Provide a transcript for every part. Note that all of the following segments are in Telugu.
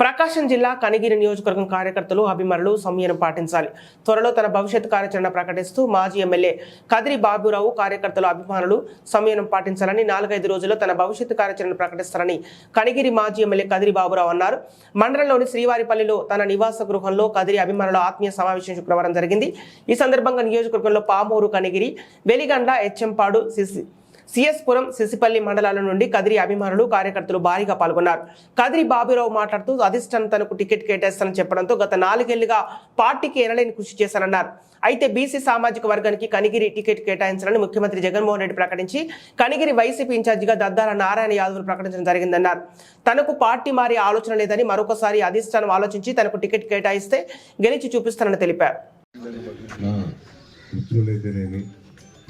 ప్రకాశం జిల్లా కనిగిరి నియోజకవర్గం కార్యకర్తలు అభిమానులు సంయమనం పాటించాలి. త్వరలో తన భవిష్యత్ కార్యాచరణ ప్రకటిస్తూ మాజీ ఎమ్మెల్యే కదిరి బాబురావు కార్యకర్తలు అభిమానులు సంయమనం పాటించాలని నాలుగైదు రోజుల్లో తన భవిష్యత్ కార్యాచరణ ప్రకటిస్తారని కనిగిరి మాజీ ఎమ్మెల్యే కదిరి బాబురావు అన్నారు. మండలంలోని శ్రీవారిపల్లిలో తన నివాస గృహంలో కదిరి అభిమానుల ఆత్మీయ సమావేశం శుక్రవారం జరిగింది. ఈ సందర్భంగా నియోజకవర్గంలో పామూరు కనిగిరి వెలిగండ్ల హెచ్ఎంపాడు సిసి సిఎస్పురం సిసిపల్లి మండలాల నుండి కదిరి అభిమానులు కార్యకర్తలు భారీగా పాల్గొన్నారు. కదిరి బాబురావు మాట్లాడుతూ అధిష్టానం తనకు టికెట్ కేటాయిస్తానని చెప్పడంతో గత నాలుగేళ్ళుగా పార్టీకి ఎనలేని కృషి చేశానన్నారు. అయితే బీసీ సామాజిక వర్గానికి కనిగిరి టికెట్ కేటాయించాలని ముఖ్యమంత్రి జగన్మోహన్ రెడ్డి ప్రకటించి కనిగిరి వైసీపీ ఇన్ఛార్జిగా దద్దాల నారాయణ యాదవ్ ప్రకటించడం జరిగిందన్నారు. తనకు పార్టీ మారే ఆలోచన లేదని మరొకసారి అధిష్టానం ఆలోచించి తనకు టికెట్ కేటాయిస్తే గెలిచి చూపిస్తానని తెలిపారు.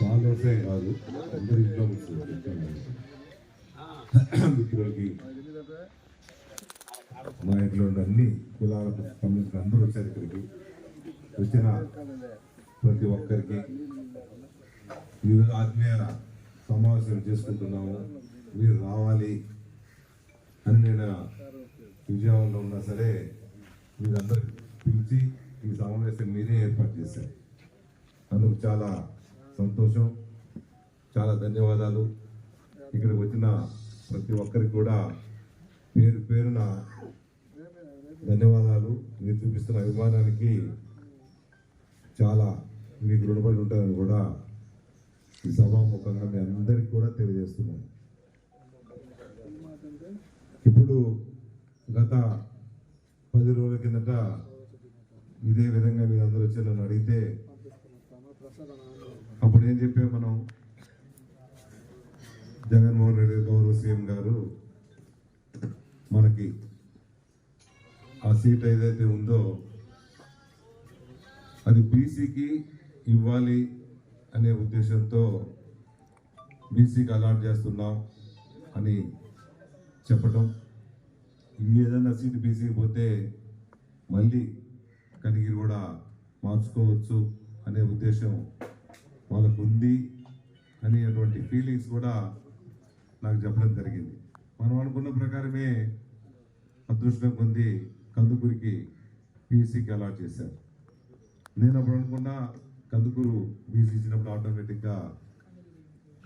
నా కాదు అందరి ఇంట్లో మిత్రులకి మా ఇంట్లో అన్ని కులాలకు సంబంధించిన అందరూ వచ్చారు ఇక్కడికి. వచ్చిన ప్రతి ఒక్కరికి ఈరోజు ఆత్మీయ సమావేశం చేసుకుంటున్నాము. మీరు రావాలి అని నేను విజయవాడలో ఉన్నా సరే మీరందరూ పిలిచి ఈ సమావేశం మీరే ఏర్పాటు చేశారు. అందుకు చాలా సంతోషం. చాలా ధన్యవాదాలు. ఇక్కడికి వచ్చిన ప్రతి ఒక్కరికి కూడా పేరు పేరున ధన్యవాదాలు. మీరు చూపిస్తున్న అభిమానానికి చాలా మీకు రుణపడి ఉంటారని కూడా ఈ సభాముఖంగా మీ అందరికి కూడా తెలియజేస్తున్నాను. ఇప్పుడు గత పది రోజుల కిందట ఇదే విధంగా మీరు అందరూ వచ్చి నన్ను అడిగితే అప్పుడు ఏం చెప్పే మనం? జగన్మోహన్ రెడ్డి గౌరవ సీఎం గారు మనకి ఆ సీట్ ఏదైతే ఉందో అది బీసీకి ఇవ్వాలి అనే ఉద్దేశంతో బీసీకి అలాట్ చేస్తున్నాం అని చెప్పటం. ఏదైనా సీట్ బీసీకి పోతే మళ్ళీ కనిగిరి కూడా మార్చుకోవచ్చు. అనే ఉద్దేశం వాళ్ళకు ఉంది అనేటువంటి ఫీలింగ్స్ కూడా నాకు చెప్పడం జరిగింది. మనం అనుకున్న ప్రకారమే అదృష్టం పొంది కందుకూరికి పీసీకి అలాట్ చేశారు. నేను అప్పుడు అనుకున్నా కందుకూరు బీసీ ఇచ్చినప్పుడు ఆటోమేటిక్గా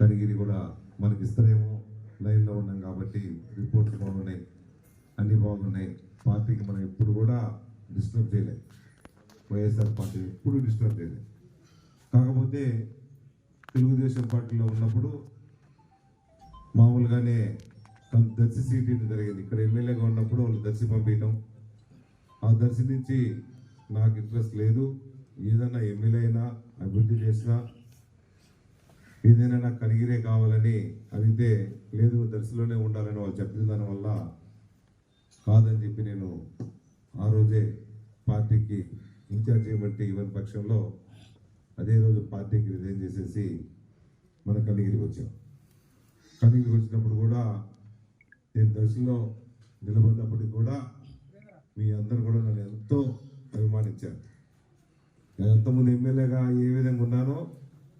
కనిగిరి కూడా మనకి ఇస్తారేమో లైన్లో ఉన్నాం కాబట్టి రిపోర్ట్లు బాగున్నాయి. అన్నీ బాగున్నాయి. పార్టీకి మనం ఎప్పుడు కూడా డిస్టర్బ్ చేయలేదు. వైఎస్ఆర్ పార్టీ ఎప్పుడు డిస్టర్బ్ చేయలేదు. కాకపోతే తెలుగుదేశం పార్టీలో ఉన్నప్పుడు మామూలుగానే దర్శి సీట్ జరిగింది. ఇక్కడ ఎమ్మెల్యేగా ఉన్నప్పుడు వాళ్ళు దర్శి పంపించడం ఆ దర్శి నుంచి నాకు ఇంట్రెస్ట్ లేదు. ఏదైనా ఎమ్మెల్యే అయినా అభివృద్ధి చేసినా ఏదైనా నాకు కనిగిరే కావాలని అడిగితే లేదు దర్శిలోనే ఉండాలని వాళ్ళు చెప్పిన దానివల్ల కాదని చెప్పి నేను ఆ రోజే పార్టీకి ఇన్ఛార్జ్ చేయబట్టి ఇవ్వని పక్షంలో అదే రోజు పార్టీకి రిజైన్ చేసేసి మన కనిగిరికి వచ్చాం. కనిగిరికి వచ్చినప్పుడు కూడా నేను దశలో నిలబడినప్పటికి కూడా మీ అందరు కూడా నన్ను ఎంతో అభిమానించారు. నేను ఎంతమంది ఎమ్మెల్యేగా ఏ విధంగా ఉన్నానో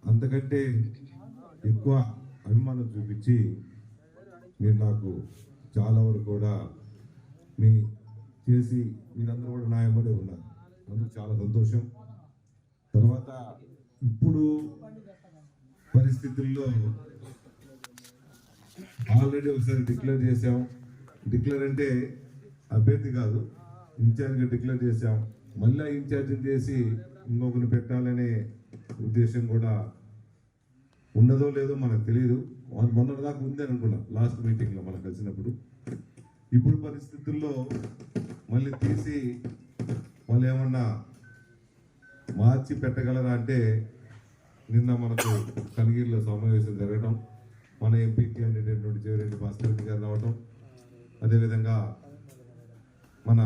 అంతకంటే ఎక్కువ అభిమానం చూపించి మీరు నాకు చాలా వరకు కూడా మీ చేసి మీరందరూ కూడా నా ఎమ్మడే ఉన్నారు. అందుకు చాలా సంతోషం. తర్వాత ఇప్పుడు పరిస్థితుల్లో ఆల్రెడీ ఒకసారి డిక్లేర్ చేసాం డిక్లేర్ అంటే అభ్యర్థి కాదు ఇన్ఛార్జ్గా డిక్లేర్ చేసాం మళ్ళీ ఇన్ఛార్జిని చేసి ఇంకొకరిని పెట్టాలనే ఉద్దేశం కూడా ఉన్నదో లేదో మనకు తెలియదు మొన్న దాకా ఉంది అనుకున్నాం లాస్ట్ మీటింగ్లో మనం కలిసినప్పుడు. ఇప్పుడు పరిస్థితుల్లో మళ్ళీ తీసి వాళ్ళు ఏమన్నా మార్చి పెట్టగలరా అంటే నిన్న మనకు కనిగిరిలో సమావేశం జరగడం మన ఎంపీ క్యాండిడేట్ నుండి జయరెడ్డి భాస్కర్ రెడ్డి గారు రావటం అదేవిధంగా మన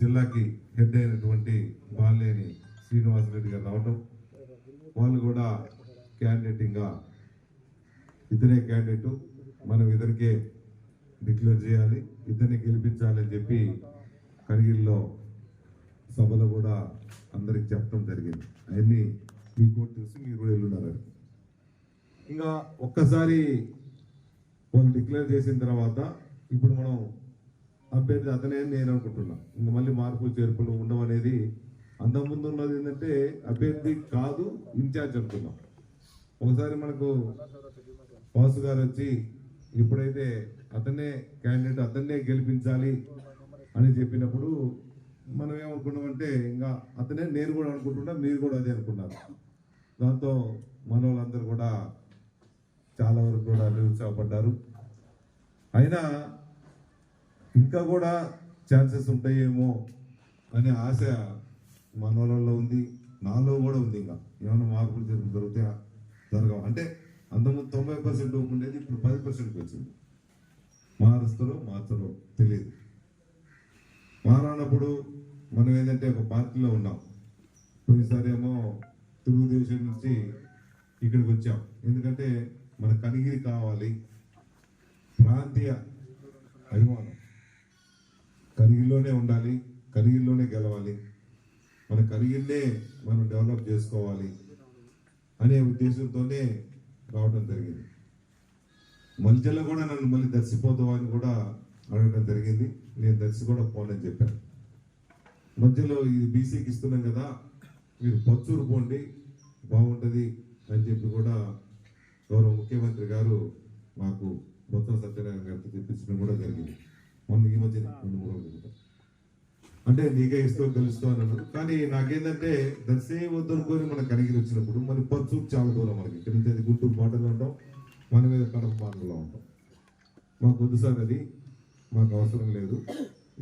జిల్లాకి హెడ్ అయినటువంటి బాలేని శ్రీనివాసరెడ్డి గారు రావటం వాళ్ళు కూడా క్యాండిడేటింగ్గా ఇద్దరే క్యాండిడేట్ మనం ఇద్దరికే డిక్లేర్ చేయాలి ఇద్దరిని గెలిపించాలి అని చెప్పి కరిగిల్లో సభలో కూడా అందరికి చెప్పడం జరిగింది. అవన్నీ మీకు కూడా తెలుసు మీరు కూడా వెళ్ళున్నారు ఇంకా ఒక్కసారి వాళ్ళు డిక్లేర్ చేసిన తర్వాత ఇప్పుడు మనం అభ్యర్థి అతనే నేను అనుకుంటున్నా. ఇంకా మళ్ళీ మార్పులు చేర్పులు ఉండవనేది అంతకుముందు ఉన్నది ఏంటంటే అభ్యర్థి కాదు ఇన్ఛార్జ్ అనుకున్నాం ఒకసారి మనకు వాసు గారు వచ్చి ఇప్పుడైతే అతనే క్యాండిడేట్ అతన్నే గెలిపించాలి అని చెప్పినప్పుడు మనం ఏమనుకున్నామంటే ఇంకా అతనే నేను కూడా అనుకుంటున్నా మీరు కూడా అదే అనుకున్నారు. దాంతో మన వాళ్ళందరూ కూడా చాలా వరకు కూడా నిరుత్సాహపడ్డారు. అయినా ఇంకా కూడా ఛాన్సెస్ ఉంటాయేమో అనే ఆశ మన వాళ్ళలో ఉంది నాలో కూడా ఉంది ఇంకా. ఏమైనా మార్పులు జరుగుతుంది జరుగుతాయా జరగవు. అంటే అంతకుముందు తొంభై పర్సెంట్ ఉండేది ఇప్పుడు పది పర్సెంట్కి వచ్చింది. మారుస్తారో మార్చరో తెలియదు మారానప్పుడు మనం ఏంటంటే ఒక పార్టీలో ఉన్నాం. పోయినసారి ఏమో తెలుగుదేశం నుంచి ఇక్కడికి వచ్చాం. ఎందుకంటే మన కనిగిరి కావాలి. ప్రాంతీయ అభిమానం. కనిగిరిలోనే ఉండాలి కనిగిరిలోనే గెలవాలి. మన కనిగిరినే మనం డెవలప్ చేసుకోవాలి అనే ఉద్దేశంతోనే రావడం జరిగింది. మధ్యలో కూడా నన్ను మళ్ళీ దర్శిపోతావు అని కూడా అడగడం జరిగింది. నేను దర్శి కూడా పోనని చెప్పాను. మధ్యలో ఇది బీసీకి ఇస్తున్నాం కదా మీరు పచ్చూరు పోండి బాగుంటుంది అని చెప్పి కూడా గౌరవ ముఖ్యమంత్రి గారు మాకు మొత్తం సత్యనారాయణ గారితో తెప్పించడం కూడా జరిగింది. మొన్న ఈ మధ్య రెండు మూడు రోజుల అంటే నీకే ఇస్తూ కలుస్తూ అన్నాడు కానీ నాకేంటంటే దర్శే వద్దనుకొని మన కనిగిరి వచ్చినప్పుడు మరి పచ్చూరు చాలా దూరం మనకి. ఇక్కడ నుంచి అది గుంటూరు బాటలో ఉంటాం మన మీద కడప బాటలో ఉంటాం. మాకు వద్దు సార్ అది మాకు అవసరం లేదు.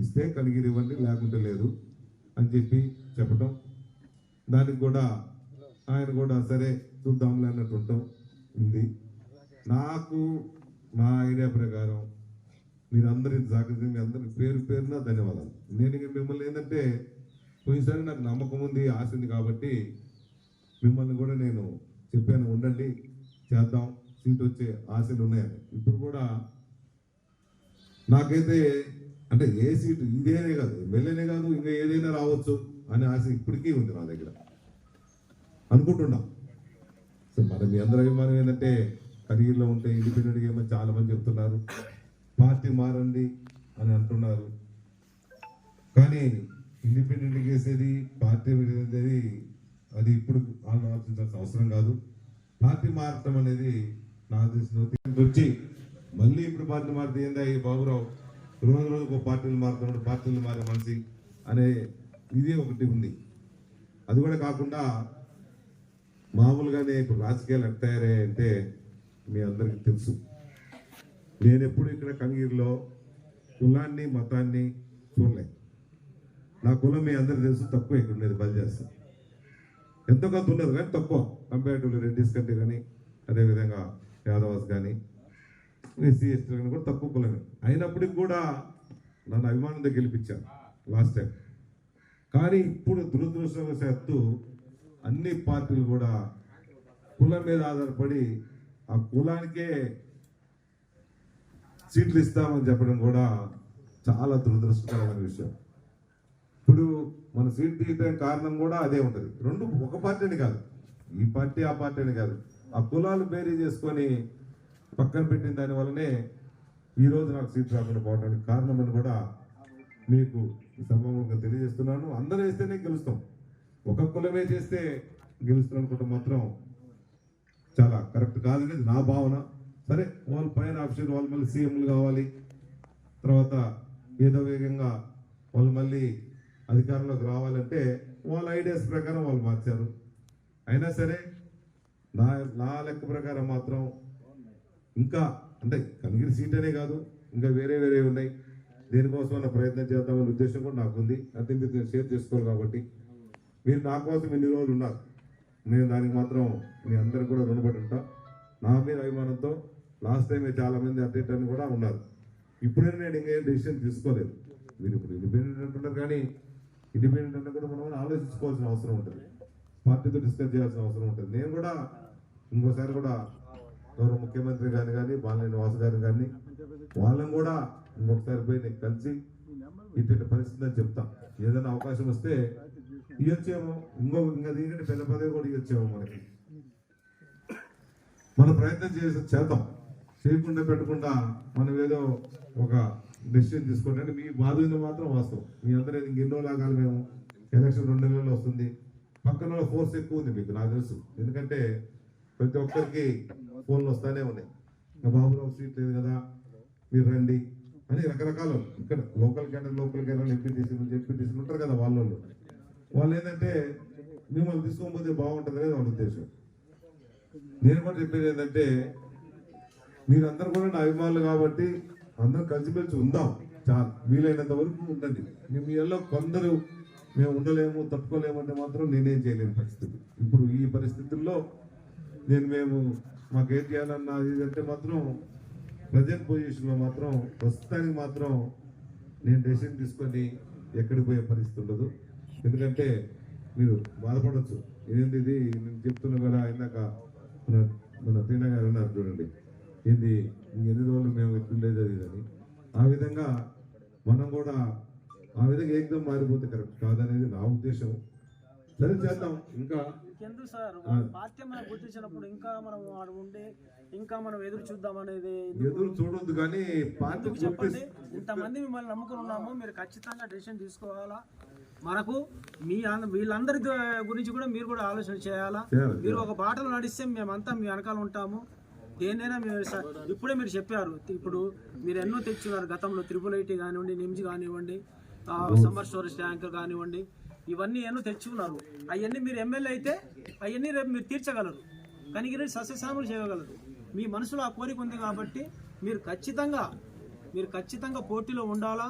ఇస్తే కనిగిరి ఇవ్వండి లేకుంటే లేదు. అని చెప్పి చెప్పటం. దానికి కూడా ఆయన కూడా సరే చూద్దాంలే అన్నట్టు ఉంటాం ఉంది. నాకు నా ఐడియా ప్రకారం మీరు అందరి జాగ్రత్త మీ అందరి పేరు పేరున ధన్యవాదాలు. నేను మిమ్మల్ని ఏంటంటే పోయినసారి నాకు నమ్మకం ఉంది ఆశ ఉంది కాబట్టి మిమ్మల్ని కూడా నేను చెప్పాను ఉండండి చేద్దాం సీట్ వచ్చే ఆశలు ఉన్నాయని. ఇప్పుడు కూడా నాకైతే అంటే ఏ సీటు ఇదేనే కాదు ఎమ్మెల్యేనే కాదు ఇంకా ఏదైనా రావచ్చు అనే ఆశ ఇప్పటికీ ఉంది నా దగ్గర. అనుకుంటున్నాం. సో మరి మీ అందరి అభిమానం ఏంటంటే కరిగిరిలో ఉంటే ఇండిపెండెంట్గా ఏమో చాలా మంది చెప్తున్నారు. పార్టీ మారండి అని అంటున్నారు. కానీ ఇండిపెండెంట్ చేసేది పార్టీ విడేది అది ఇప్పుడు ఆలోచించాల్సిన అవసరం కాదు. పార్టీ మారటం అనేది నా తెలిసిన వచ్చి మళ్ళీ ఇప్పుడు పార్టీ మారితే ఏందా ఈ బాబురావు? రోజు రోజుకు ఒక పార్టీలు మారుతున్నాడు పార్టీలు మారే మనిషి అనే ఇది ఒకటి ఉంది. అది కూడా కాకుండా మామూలుగానే ఇప్పుడు రాజకీయాలు ఎట్ తయారయ్యాయంటే మీ అందరికీ తెలుసు. నేను ఎప్పుడు ఇక్కడ కంగీరులో కులాన్ని మతాన్ని చూడలే. నా కులం మీ అందరికి తెలుసు తక్కువ ఇక్కడ ఉండేది బలి చేస్తాను ఎంతో కొంత ఉన్నది కానీ తక్కువ. కంపేరిటివ్లీ రెడ్డిస్ కంటే కానీ అదేవిధంగా యాదవాస్ కానీ ఎస్సీ ఎస్టీ కానీ కూడా తక్కువ కులమే అయినప్పటికి కూడా నన్ను అభిమానంతో గెలిపించాను లాస్ట్ టైం కానీ ఇప్పుడు దురదృష్టవశాత్తు అన్ని పార్టీలు కూడా కులం మీద ఆధారపడి ఆ కులానికే సీట్లు ఇస్తామని చెప్పడం కూడా చాలా దురదృష్టకరమైన విషయం. ఇప్పుడు మన సీట్ తీయడానికి కారణం కూడా అదే ఉంటుంది. రెండు ఒక పార్టీని కాదు. ఈ పార్టీ ఆ పార్టీ అని కాదు. ఆ కులాలు బేరీ చేసుకొని పక్కన పెట్టిన దాని వల్లనే ఈ రోజు నాకు సీట్ రాకుండా పోవడానికి కారణం అని కూడా మీకు ఈ సభాముఖంగా తెలియజేస్తున్నాను. అందరూ వేస్తేనే గెలుస్తాం. ఒక కులమే చేస్తే గెలుస్తాం అనుకుంటే మాత్రం చాలా కరెక్ట్ కాదనేది నా భావన. సరే వాళ్ళు పైన ఆఫీసర్ వాళ్ళు మళ్ళీ సీఎంలు కావాలి. తర్వాత ఏదో వేగంగా వాళ్ళు మళ్ళీ అధికారంలోకి రావాలంటే వాళ్ళ ఐడియాస్ ప్రకారం వాళ్ళు మార్చారు. అయినా సరే నా నా లెక్క ప్రకారం మాత్రం ఇంకా అంటే కనిగిరి సీట్ అనే కాదు ఇంకా వేరే వేరే ఉన్నాయి. దేనికోసం ప్రయత్నం చేద్దామనే ఉద్దేశం కూడా నాకు ఉంది అంటే మీరు నేను షేర్ చేసుకోవాలి కాబట్టి. మీరు నా కోసం ఇన్ని రోజులు ఉన్నారు. నేను దానికి మాత్రం మీ అందరికి కూడా రుణపడి ఉంటా. నా మీద అభిమానంతో లాస్ట్ టైం చాలామంది మంది అని కూడా ఉన్నారు. ఇప్పుడే నేను ఇంకేం డెసిషన్ తీసుకోలేదు. మీరు ఇప్పుడు ఇండిపెండెంట్ అంటున్నారు కానీ ఇండిపెండెంట్ అంటే కూడా మనం ఆలోచించుకోవాల్సిన అవసరం ఉంటుంది. పార్టీతో డిస్కస్ చేయాల్సిన అవసరం ఉంటుంది. నేను కూడా ఇంకోసారి కూడా గౌరవ ముఖ్యమంత్రి గారు కానీ బాలినేని వాసు గారు కానీ వాళ్ళని కూడా ఇంకొకసారి పోయి నేను కలిసి ఇటువంటి పరిస్థితి అని చెప్తా. ఏదైనా అవకాశం వస్తే ఇవ్వచ్చేమో ఇంకో ఇంకా దీనికంటే పెద్ద పదవి కూడా ఇవ్వచ్చేమో మనకి. మన ప్రయత్నం చేసి చేద్దాం. చేయకుండా పెట్టకుండా మనం ఏదో ఒక డెసిషన్ తీసుకోండి. అంటే మీ బాధ మాత్రం వాస్తవం. మీ అందరూ ఇంకెన్నో లాగాలి మేము ఎలక్షన్ రెండు నెలల్లో వస్తుంది. పక్కన వాళ్ళ ఫోర్స్ ఎక్కువ ఉంది మీకు నాకు తెలుసు. ఎందుకంటే ప్రతి ఒక్కరికి ఫోన్లు వస్తానే ఉన్నాయి. ఇంకా బాబురావు సీట్ లేదు కదా మీరు రండి అని రకరకాలు ఇక్కడ local candidate local candidate MP తీసుకుని చెప్పి తీసుకుంటారు కదా వాళ్ళు వాళ్ళు ఏంటంటే మిమ్మల్ని తీసుకోకపోతే బాగుంటుంది అనేది వాళ్ళ ఉద్దేశం. నేను కూడా చెప్పేది ఏంటంటే మీరందరూ కూడా నా అభిమానులు కాబట్టి అందరూ కలిసిమెలిసి ఉందాం. చాలు వీలైనంత వరకు ఉండండి. మీ మీలో కొందరు మేము ఉండలేము తట్టుకోలేము అంటే మాత్రం నేనేం చేయలేని పరిస్థితి. ఇప్పుడు ఈ పరిస్థితుల్లో నేను మేము మాకేం చేయాలన్నా ఇది అంటే మాత్రం ప్రజెంట్ పొజిషన్లో మాత్రం ప్రస్తుతానికి మాత్రం నేను డెసిషన్ తీసుకొని ఎక్కడికి పోయే పరిస్థితి ఉండదు. ఎందుకంటే మీరు బాధపడవచ్చు ఏంది ఇది? నేను చెప్తున్నా కూడా ఇందాక మన మన టీన గారు అన్నారు చూడండి. ఏంది? ఎన్ని రోజులు మేము ఎట్లుండేది అది అని. ఆ విధంగా మనం కూడా ఆ విధంగా ఏకదం మారిపోతే కరెక్ట్ కాదనేది నా ఉద్దేశం. సరే చేద్దాం. ఇంకా ఎందుకు సార్? మనం గుర్తించినప్పుడు ఇంకా మనం వాడు ఉండి ఇంకా మనం ఎదురు చూద్దాం అనేది? ఎదురు చూడొద్దు కానీ చెప్పండి? ఇంతమంది మిమ్మల్ని నమ్ముకుని ఉన్నాము. మీరు ఖచ్చితంగా డెసిషన్ తీసుకోవాలా? మనకు మీ అంద- వీళ్ళందరి గురించి కూడా మీరు కూడా ఆలోచన చేయాలా? మీరు ఒక బాటలో నడిస్తే మేమంతా మీ వెనకాల ఉంటాము. దేన్నైనా మీరు ఇప్పుడే మీరు చెప్పారు. ఇప్పుడు మీరు ఎన్నో తెచ్చున్నారు గతంలో. త్రిపుల్ ఐటీ కానివ్వండి నిమ్స్ కానివ్వండి సమ్మర్ స్టోరేజ్ ట్యాంకర్ కానివ్వండి ఇవన్నీ ఎన్నో తెచ్చుకున్నారు. అవన్నీ మీరు ఎమ్మెల్యే అయితే అవన్నీ రేపు మీరు తీర్చగలరు. కనిగిరి సస్యశామలు చేయగలరు. మీ మనసులో ఆ కోరిక ఉంది కాబట్టి మీరు ఖచ్చితంగా మీరు ఖచ్చితంగా పోటీలో ఉండాలా?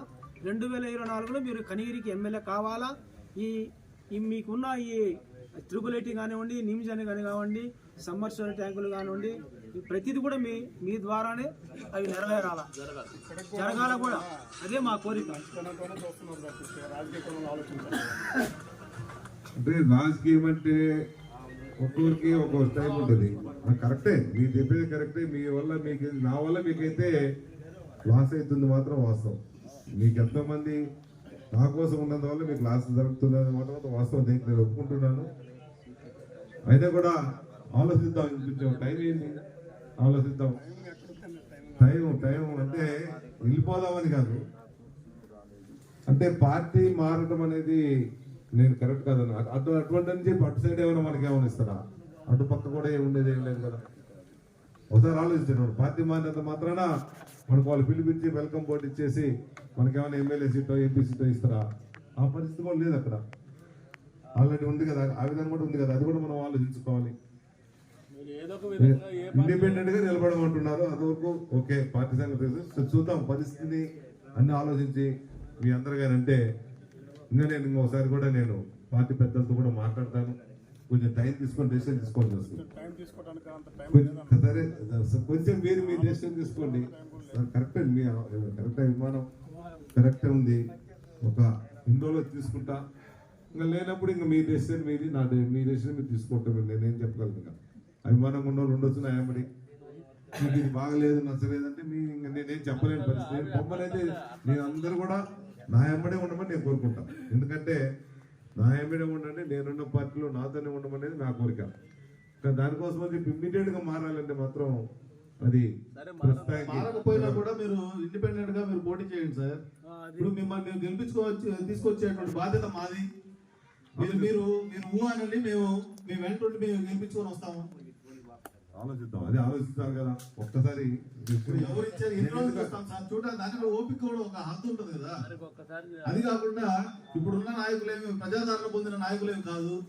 రెండు వేల ఇరవై నాలుగులో మీరు కనిగిరికి ఎమ్మెల్యే కావాలా? ఈ ఈ మీకున్న ఈ త్రిబుల్ ఐటీ కానివ్వండి నిమ్జన్ కానివ్వండి సమ్మర్ ట్యాంకులు కానివ్వండి ప్రతిదీ కూడా మీ మీ ద్వారానే అవి నెరవేరాల? జరగాల కూడా. అదే మా కోరిక. అంటే రాజకీయం అంటే ఒక్కొక్కరికి ఒక్కొక్క టైం ఉంటుంది. కరెక్టే మీరు చెప్పేది కరెక్టే మీ వల్ల మీకు నా వల్ల మీకైతే లాస్ అవుతుంది మాత్రం వాస్తవం. మీకు ఎంతోమంది నా కోసం ఉన్నందువల్ల మీకు లాస్ జరుగుతుంది అనే మాత్రం వాస్తవం. దీనికి నేను ఒప్పుకుంటున్నాను. అయినా కూడా ఆలోచిద్దాం. కొంచెం టైం ఏంటి ఆలోచిద్దాం. టైం టైం అంటే వెళ్ళిపోదామని కాదు. అంటే పార్టీ మారడం అనేది నేను కరెక్ట్ కాదని అటు- అటు అటువంటి అని చెప్పి అటు సైడ్ ఏమైనా మనకి ఏమైనా ఇస్తారా? అటు పక్క కూడా ఏమి ఉండేది ఏం లేదు కదా. ఒకసారి ఆలోచించాను పార్టీ మారినంత మాత్రాన మనకు వాళ్ళు పిలిపించి వెల్కమ్ బోర్డు ఇచ్చేసి మనకేమైనా ఎమ్మెల్యే సీటో ఎంపీ సీటో ఇస్తారా? ఆ పరిస్థితి కూడా లేదు అక్కడ. ఆల్రెడీ ఉంది కదా. ఆ విధంగా కూడా ఉంది కదా. అది కూడా మనం ఆలోచించుకోవాలి. ఇండిపెండెంట్గా నిలబడమంటున్నారు అదివరకు ఓకే పార్టీ సంగతి తెలుసు. సో చూద్దాం పరిస్థితిని అన్ని ఆలోచించి మీ అందరిగానంటే ఇంకా నేను ఇంకోసారి కూడా నేను పార్టీ పెద్దలతో కూడా మాట్లాడతాను. కొంచెం టైం తీసుకొని డెసిషన్ తీసుకోవాల్సి వస్తుంది. కొంచెం- సరే కొంచెం మీరు మీ డెసిషన్ తీసుకోండి. కరెక్ట్ మీ కరెక్ట్ అభిమానం. కరెక్ట్ ఉంది. ఒక ఇందులో తీసుకుంటా. ఇంకా లేనప్పుడు ఇంకా మీ డెసిషన్ మీది నా మీ డెసిషన్ మీరు తీసుకోవటం నేనేం చెప్పగలను ఇంకా? అభిమానం ఉన్న వాళ్ళు ఉండొచ్చు నా ఏమడి మీకు ఇది బాగలేదు నచ్చలేదంటే మీ ఇంకా నేనేం చెప్పలేని పరిస్థితి. నేను పొమ్మనైతే నేను అందరూ కూడా నా ఎమ్మడే ఉండమని నేను కోరుకుంటాను. ఎందుకంటే నా ఎమ్మడే ఉండండి నేనున్న పార్టీలో నాతోనే ఉండమనేది నా కోరిక. ఇంకా దానికోసం అని చెప్పి ఇమ్మీడియట్గా మారాలంటే మాత్రం అది మారకపోయినా కూడా మీరు ఇండిపెండెంట్గా మీరు పోటీ చేయండి సార్. అది ఇప్పుడు మిమ్మల్ని మేము గెలిపించుకోవచ్చు తీసుకొచ్చేటువంటి బాధ్యత మాది. మీరు మీరు మీరు ఊ అనండి మేము మేము వెంటుండి మేము గెలిపించుకొని వస్తాము. ఆలోచిద్దాం. అదే ఆలోచిస్తాను కదా. ఒక్కసారి ఇప్పుడు ఎవరు ఇచ్చారు? ఎన్ని రోజులు వస్తాం సార్ దానికి కూడా ఓపిక కూడా ఒక హద్దు ఉంటుంది కదా. అది కాకుండా ఇప్పుడున్న నాయకులేమి ప్రజాదరణ పొందిన నాయకులేమి కాదు.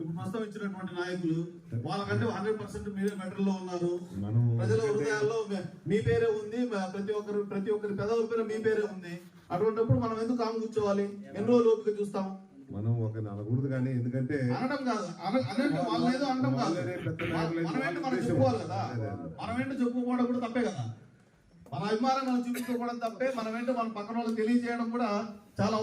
ఇప్పుడు ప్రస్తుతం ఇచ్చినటువంటి నాయకులు వాళ్ళకంటే హండ్రెడ్ పర్సెంట్ మీరే బెటర్లో ఉన్నారు. మనం ప్రజల హృదయాల్లో మీ- పేరే ఉంది. ప్రతి ఒక్కరు ప్రతి ఒక్కరి పెదవుల పేరు మీ పేరే ఉంది. అటువంటిప్పుడు మనం ఎందుకు కాము కూర్చోవాలి? ఎన్ని రోజులు ఓపిక చూస్తాం? మనం ఒక నలగూడదు కానీ ఎందుకంటే అనడం కాదు. వాళ్ళు ఏదో అనడం కాదు. వాళ్ళే మనం ఏంటి వాళ్ళ. మనం చెప్పుకోవడం కూడా తప్పే కదా? మన అభిమానం మనం చూపించుకోవడం తప్పే. మనం ఏంటో మన పక్కన వాళ్ళకి తెలియజేయడం కూడా చాలా